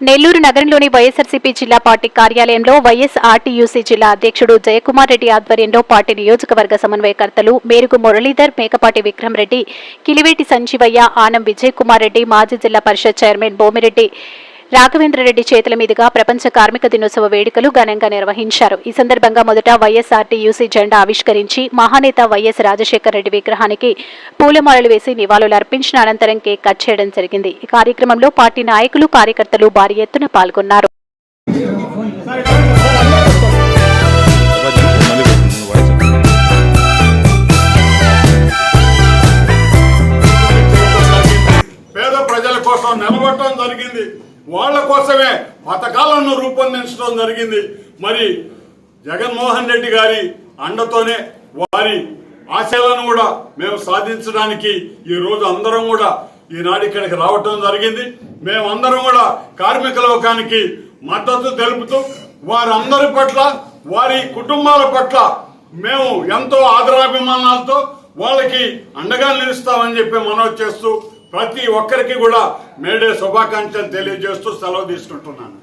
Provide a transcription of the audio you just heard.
నెల్లూరు నగరంలోని వైఎస్ఆర్సీపీ జిల్లా పార్టీ కార్యాలయంలో వైఎస్ఆర్టీయూసీ జిల్లా అధ్యక్షుడు జయకుమార్ రెడ్డి ఆధ్వర్యంలో పార్టీ నియోజకవర్గ సమన్వయకర్తలు మేరుగు మురళీధర్ మేకపాటి విక్రమ్ రెడ్డి కిలివేటి సంజీవయ్య ఆనం విజయ్ కుమార్ రెడ్డి మాజీ జిల్లా పరిషత్ చైర్మన్ బోమిరెడ్డి రాఘవేంద్రరెడ్డి చేతుల మీదుగా ప్రపంచ కార్మిక దినోత్సవ వేడుకలు ఘనంగా నిర్వహించారు. ఈ సందర్భంగా మొదట వైఎస్ఆర్టీయూసీ జెండా ఆవిష్కరించి మహానేత వైఎస్ రాజశేఖర రెడ్డి విగ్రహానికి పూలమాలలు వేసి నివాళులు అర్పించిన అనంతరం కేక్ కట్ చేయడం జరిగింది. ఈ కార్యక్రమంలో పార్టీ నాయకులు కార్యకర్తలు భారీ ఎత్తున పాల్గొన్నారు. నిలబడటం జరిగింది. వాళ్ళ కోసమే పథకాలను రూపొందించడం జరిగింది. మరి జగన్మోహన్ రెడ్డి గారి అండతోనే వారి ఆశయాలను కూడా మేము సాధించడానికి ఈ రోజు అందరం కూడా ఈనాడు ఇక్కడికి రావటం జరిగింది. మేమందరం కూడా కార్మిక లోకానికి మద్దతు తెలుపుతూ వారందరి పట్ల వారి కుటుంబాల పట్ల మేము ఎంతో ఆదరాభిమానాలతో వాళ్ళకి అండగా నిలుస్తామని చెప్పి మనవి చేస్తూ ప్రతి ఒక్కరికి కూడా మేడే శుభాకాంక్షలు తెలియజేస్తూ సెలవు తీసుకుంటున్నాను.